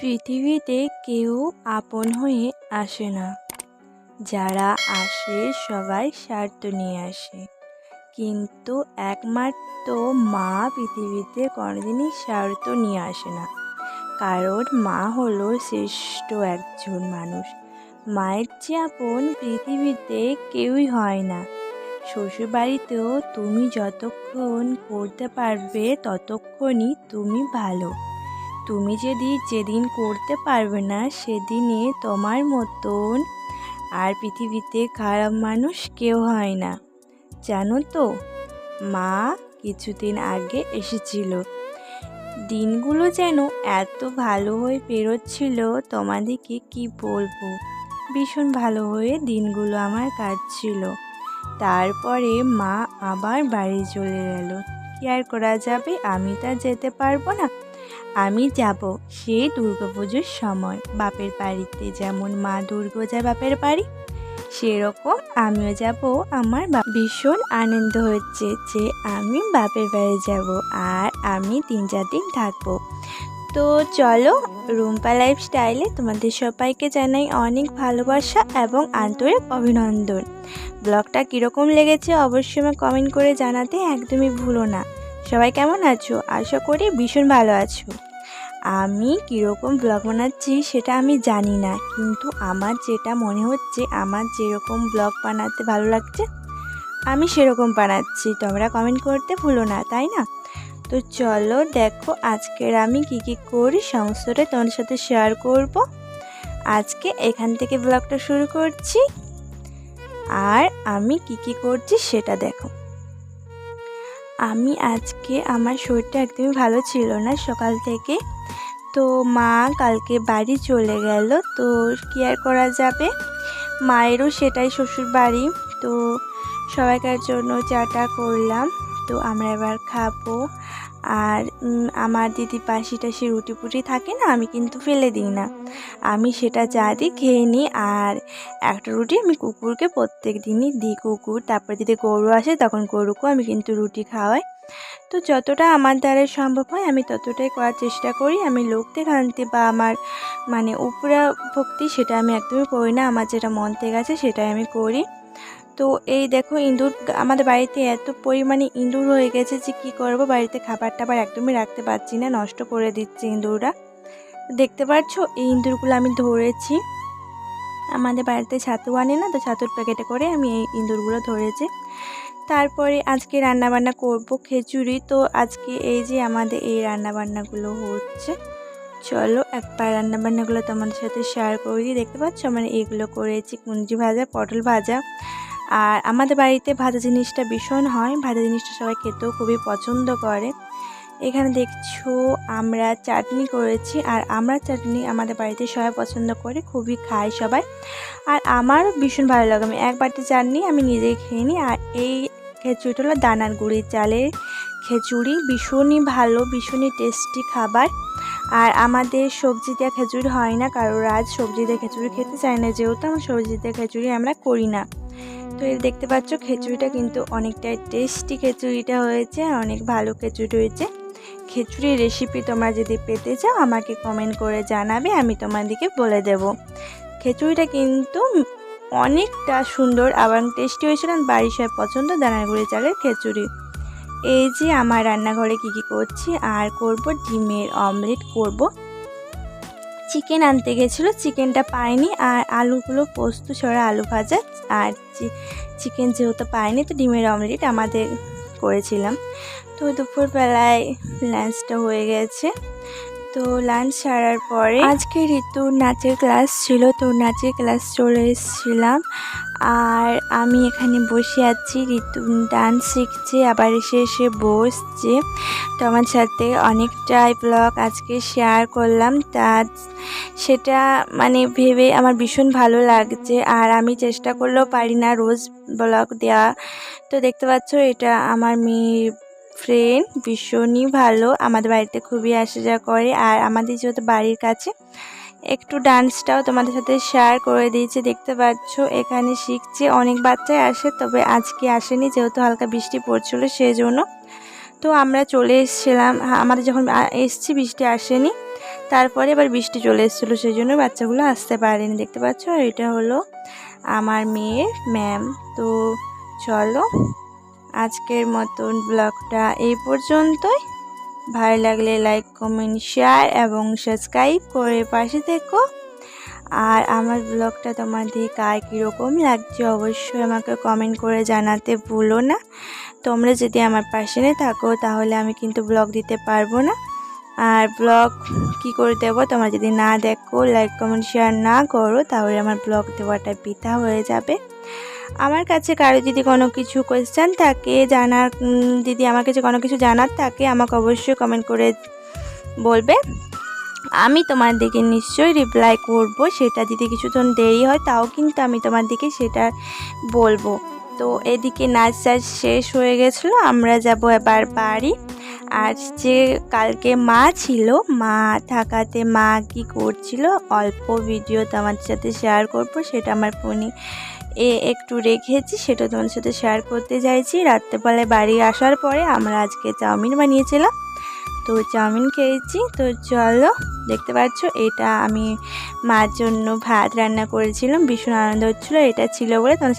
পৃথিবীতে কেউ আপন হয়ে আসে না। যারা আসে সবাই স্বার্থ নিয়ে আসে। কিন্তু একমাত্র মা পৃথিবীতে কোনোদিনই স্বার্থ নিয়ে আসে না। কারণ মা হলো শ্রেষ্ঠ একজন মানুষ। মায়ের চেয়ে আপন পৃথিবীতে কেউই হয় না। শ্বশুরবাড়িতেও তুমি যতক্ষণ করতে পারবে ততক্ষণই তুমি ভালো। তুমি যদি যেদিন করতে পারবে না সেদিনে তোমার মতন আর পৃথিবীতে খারাপ মানুষ কেউ হয় না। জানো তো, মা কিছুদিন আগে এসেছিল। দিনগুলো যেন এত ভালো হয়ে পেরোচ্ছিল, তোমাদেরকে কি বলব? ভীষণ ভালো হয়ে দিনগুলো আমার কাটছিল। তারপরে মা আবার বাড়ি চলে গেল। কি আর করা যাবে? আমি তো যেতে পারব না। আমি যাব সেই দুর্গাপুজোর সময়। বাপের বাড়িতে যেমন মা দুর্গা যায় বাপের বাড়ি, সেরকম আমিও যাব। আমার ভীষণ আনন্দ হচ্ছে যে আমি বাপের বাড়ি যাব আর আমি তিন চার দিন থাকব। তো চলো, রুম্পা লাইফস্টাইলে তোমাদের সবাইকে জানাই অনেক ভালোবাসা এবং আন্তরিক অভিনন্দন। ব্লগটা কীরকম লেগেছে অবশ্যই আমার কমেন্ট করে জানাতে একদমই ভুলো না। সবাই কেমন আছো? আশা করি ভীষণ ভালো আছো। আমি কীরকম ব্লগ বানাচ্ছি সেটা আমি জানি না, কিন্তু আমার যেটা মনে হচ্ছে আমার যেরকম ব্লগ বানাতে ভালো লাগছে, আমি সেরকম বানাচ্ছি। তোমরা কমেন্ট করতে ভুলো না, তাই না? তো চলো দেখো আজকের আমি কি কি করি, সমস্তটা তোমাদের সাথে শেয়ার করব। আজকে এখান থেকে ব্লগটা শুরু করছি। আর আমি কি কি করছি সেটা দেখো। আমি আজকে আমার শরীরটা একদমই ভালো ছিল না সকাল থেকে। তো মা কালকে বাড়ি চলে গেল, তো কি আর করা যাবে? মায়েরও সেটাই শ্বশুর বাড়ি তো সবাইকার জন্য চাটা করলাম। তো আমরা এবার খাব। আর আমার দিদি পাশি টাশি রুটি পুটি থাকে না, আমি কিন্তু ফেলে দিই না। আমি সেটা চা দিই খেয়ে নিই, আর একটা রুটি আমি কুকুরকে প্রত্যেক দিনই দিই কুকুর। তারপর যদি গরু আসে, তখন গরুকেও আমি কিন্তু রুটি খাওয়াই। তো যতটা আমার দ্বারা সম্ভব হয়, আমি ততটাই করার চেষ্টা করি। আমি লোক দেখান্তি বা আমার মানে উপরা ভক্তি সেটা আমি একদমই করি না। আমার যেটা মন থেকে আছে, সেটাই আমি করি। তো এই দেখো ইঁদুর, আমাদের বাড়িতে এত পরিমাণে ইঁদুর হয়ে গেছে যে কী করব? বাড়িতে খাবার টাবার একদমই রাখতে পারছি না, নষ্ট করে দিচ্ছে ইঁদুররা। দেখতে পাচ্ছ এই ইঁদুরগুলো আমি ধরেছি। আমাদের বাড়িতে ছাতু আনে না, তো ছাতুর প্যাকেটে করে আমি এই ইঁদুরগুলো ধরেছি। তারপরে আজকে রান্নাবান্না করব খিচুড়ি তো আজকে এই যে আমাদের এই রান্নাবান্নাগুলো হচ্ছে। চলো একবার রান্নাবান্নাগুলো তোমাদের সাথে শেয়ার করে দিই। দেখতে পাচ্ছ? মানে এগুলো করেছি। কুঞ্জি ভাজা, পটল ভাজা। আর আমাদের বাড়িতে ভাজা জিনিসটা ভীষণ হয়। ভাজা জিনিসটা সবাই খেতেও খুবই পছন্দ করে। এখানে দেখছ, আমরা চাটনি করেছি আর আমরা চাটনি আমাদের বাড়িতে সবাই পছন্দ করে, খুবই খায় সবাই। আর আমারও ভীষণ ভালো লাগে। আমি এক বাটি চাটনি আমি নিজেই খেয়ে নিই আর এই খিচুড়িটা হলো দানার গুঁড়ির চালের খিচুড়ি। ভীষণই ভালো, ভীষণই টেস্টি খাবার। আর আমাদের সবজি দেওয়া খিচুড়ি হয় না, কারোর আজ সবজি দিয়ে খিচুড়ি খেতে চায় না, যেহেতু আমার সবজি দিয়ে খিচুড়ি আমরা করি না। তো এই দেখতে পাচ্ছ খিচুড়িটা কিন্তু অনেকটাই টেস্টি খিচুড়িটা হয়েছে আর অনেক ভালো খিচুড়ি হয়েছে। খিচুড়ির রেসিপি তোমরা যদি পেতে চাও আমাকে কমেন্ট করে জানাবে, আমি তোমাদেরকে বলে দেব। খিচুড়িটা কিন্তু অনেকটা সুন্দর আবার টেস্টি হয়েছিল বাড়ির সবাই পছন্দ, দানাগুড়ি চালের খিচুড়ি। এই যে আমার রান্নাঘরে কি কি করছি, আর করব ডিমের অমলেট করব চিকেন আনতে গেছিল, চিকেনটা পায়নি আর আলুগুলো পোস্ত ছড়া আলু ভাজা আর চিকেন যেহেতু পায়নি তো ডিমের অমলেট আমাদের করেছিলাম। তো দুপুরবেলায় লাঞ্চটা হয়ে গেছে। তো লাঞ্চ সারার পরে আজকে ঋতুর নাচের ক্লাস ছিল, তো নাচের ক্লাস চলে এসেছিলাম। আর আমি এখানে বসে আছি, ঋতু ডান্স শিখছে, আবার এসে এসে বসছে। তো আমার সাথে অনেকটাই ব্লগ আজকে শেয়ার করলাম। তা সেটা মানে ভেবে আমার ভীষণ ভালো লাগছে। আর আমি চেষ্টা করলেও পারি না রোজ ব্লগ দেওয়া। তো দেখতে পাচ্ছ, এটা আমার মেয়ের ফ্রেন্ড ভীষণই ভালো। আমাদের বাড়িতে খুবই আসা যাওয়া করে। আর আমাদের যেহেতু বাড়ির কাছে, একটু ডান্সটাও তোমাদের সাথে শেয়ার করে দিয়েছি। দেখতে পাচ্ছ, এখানে শিখছে অনেক বাচ্চাই আসে, তবে আজকে আসেনি। যেহেতু হালকা বৃষ্টি পড়ছিল সেই জন্য তো আমরা চলে এসেছিলাম। আমাদের যখন এসছি, বৃষ্টি আসেনি। তারপরে এবার বৃষ্টি চলে এসেছিল সেই জন্য বাচ্চাগুলো আসতে পারেনি। দেখতে পাচ্ছ এটা হলো আমার মেয়ের ম্যাম তো চলো আজকের মতন ব্লগটা এই পর্যন্তই। ভালো লাগলে লাইক কমেন্ট শেয়ার এবং সাবস্ক্রাইব করে পাশে থেকো। আর আমার ব্লগটা তোমাদের কার কীরকম লাগছে অবশ্যই আমাকে কমেন্ট করে জানাতে ভুলো না। তোমরা যদি আমার পাশে না থাকো তাহলে আমি কিন্তু ব্লগ দিতে পারব না। আর ব্লগ কি করে দেবো তোমরা যদি না দেখো লাইক কমেন্ট শেয়ার না করো তাহলে আমার ব্লগ দেওয়াটা বৃথা হয়ে যাবে। আমার কাছে কারও যদি কোনো কিছু কোয়েশ্চেন থাকে, জানার যদি আমার কাছে কোনো কিছু জানার থাকে, আমাকে অবশ্যই কমেন্ট করে বলবে। আমি তোমার দিকে নিশ্চয়ই রিপ্লাই করব, সেটা যদি কিছুক্ষণ দেরি হয়, তাও কিন্তু আমি তোমার দিকে সেটা বলব। তো এদিকে নাচ টাচ শেষ হয়ে গেছিল, আমরা যাব এবার বাড়ি। আর যে কালকে মা ছিল, মা থাকাতে মা কি করছিল, অল্প ভিডিও তোমার সাথে শেয়ার করব, সেটা আমার ফোনে এ একটু রেখেছি, সেটা তোমার সাথে শেয়ার করতে চাইছি। রাত্রেবেলায় বাড়ি আসার পরে আমরা আজকে চাউমিন বানিয়েছিলাম। তো চাউমিন খেয়েছি। তো চলো, দেখতে পাচ্ছ, এটা আমি মার জন্য ভাত রান্না করেছিলাম। ভীষণ আনন্দ হচ্ছিল, এটা ছিল বলে তোমার